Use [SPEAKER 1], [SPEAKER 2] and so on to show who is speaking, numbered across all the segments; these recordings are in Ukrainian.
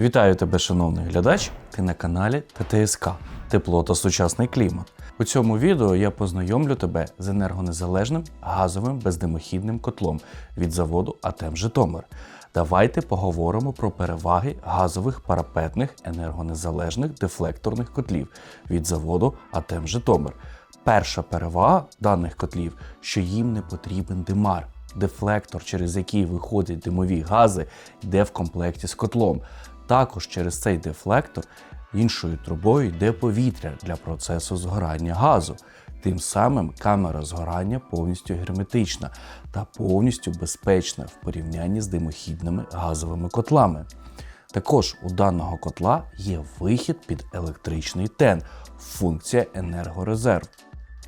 [SPEAKER 1] Вітаю тебе, шановний глядач. Ти на каналі ТТСК Тепло та сучасний клімат. У цьому відео я познайомлю тебе з енергонезалежним газовим бездимохідним котлом від заводу АТЕМ Житомир. Давайте поговоримо про переваги газових парапетних енергонезалежних дефлекторних котлів від заводу АТЕМ Житомир. Перша перевага даних котлів, що їм не потрібен димар. Дефлектор, через який виходять димові гази, йде в комплекті з котлом. Також через цей дефлектор іншою трубою йде повітря для процесу згорання газу. Тим самим камера згорання повністю герметична та повністю безпечна в порівнянні з димохідними газовими котлами. Також у даного котла є вихід під електричний тен, функція енергорезерв.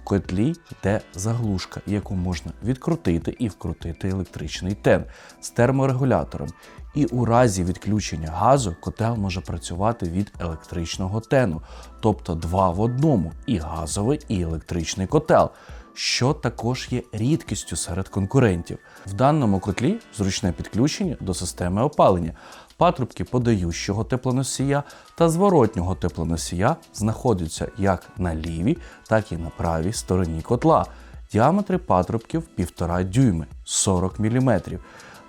[SPEAKER 1] Котлі йде заглушка, яку можна відкрутити і вкрутити електричний тен з терморегулятором. І у разі відключення газу котел може працювати від електричного тену, тобто два в одному і газовий, і електричний котел, що також є рідкістю серед конкурентів. В даному котлі зручне підключення до системи опалення. Патрубки подаючого теплоносія та зворотнього теплоносія знаходяться як на лівій, так і на правій стороні котла. Діаметри патрубків 1,5 дюйми 40 мм.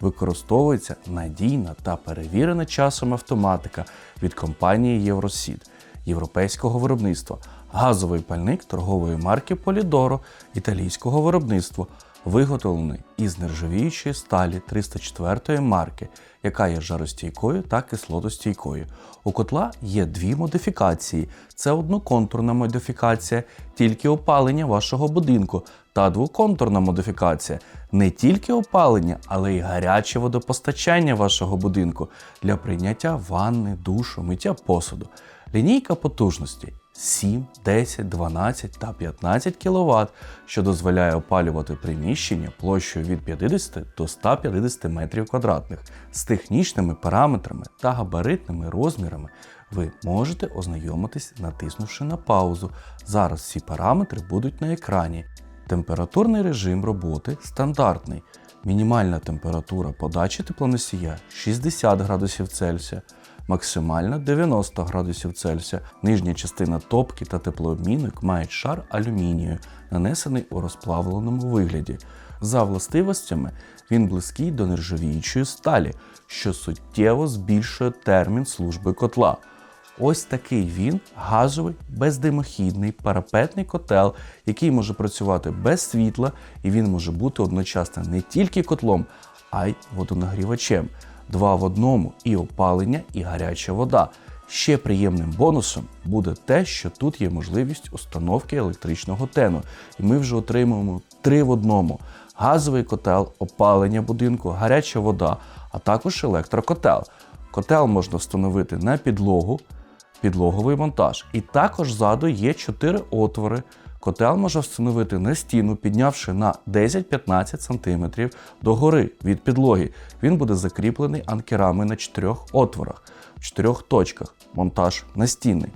[SPEAKER 1] Використовується надійна та перевірена часом автоматика від компанії Євросід європейського виробництва, газовий пальник торгової марки Полідоро італійського виробництва, виготовлений із нержавіючої сталі 304 марки, яка є жаростійкою та кислотостійкою. У котла є дві модифікації: це одноконтурна модифікація, тільки опалення вашого будинку, та двоконтурна модифікація не тільки опалення, але й гаряче водопостачання вашого будинку для прийняття ванни, душу, миття посуду. Лінійка потужності 7, 10, 12 та 15 кВт, що дозволяє опалювати приміщення площею від 50 до 150 метрів квадратних. З технічними параметрами та габаритними розмірами ви можете ознайомитись, натиснувши на паузу. Зараз всі параметри будуть на екрані. Температурний режим роботи стандартний. Мінімальна температура подачі теплоносія 60 градусів Цельсія, максимальна 90 градусів Цельсія. Нижня частина топки та теплообмінник мають шар алюмінію, нанесений у розплавленому вигляді. За властивостями він близький до нержавіючої сталі, що суттєво збільшує термін служби котла. Ось такий він газовий, бездимохідний парапетний котел, який може працювати без світла, і він може бути одночасно не тільки котлом, а й водонагрівачем. Два в одному і опалення, і гаряча вода. Ще приємним бонусом буде те, що тут є можливість установки електричного тену, і ми вже отримуємо три в одному: газовий котел, опалення будинку, гаряча вода, а також електрокотел. Котел можна встановити на підлогу, підлоговий монтаж. І також ззаду є 4 отвори. Котел може встановити на стіну, піднявши на 10-15 см догори від підлоги. Він буде закріплений анкерами на 4 отворах, в 4 точках. Монтаж настінний.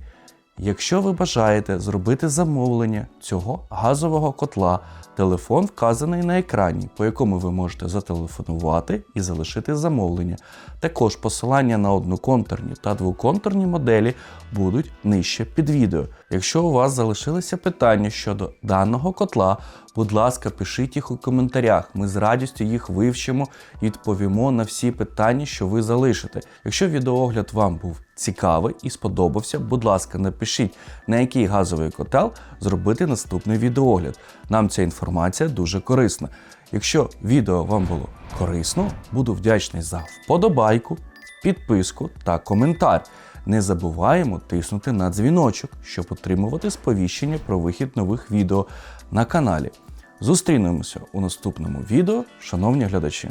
[SPEAKER 1] Якщо ви бажаєте зробити замовлення цього газового котла, телефон вказаний на екрані, по якому ви можете зателефонувати і залишити замовлення. Також посилання на одноконтурні та двоконтурні моделі будуть нижче під відео. Якщо у вас залишилися питання щодо даного котла, будь ласка, пишіть їх у коментарях. Ми з радістю їх вивчимо і відповімо на всі питання, що ви залишите. Якщо відеоогляд вам був цікавий і сподобався, будь ласка, напишіть, на який газовий котел зробити наступний відеоогляд. Нам ця інформація дуже корисна. Якщо відео вам було корисно, буду вдячний за вподобайку, підписку та коментар. Не забуваємо тиснути на дзвіночок, щоб отримувати сповіщення про вихід нових відео на каналі. Зустрінемося у наступному відео, шановні глядачі.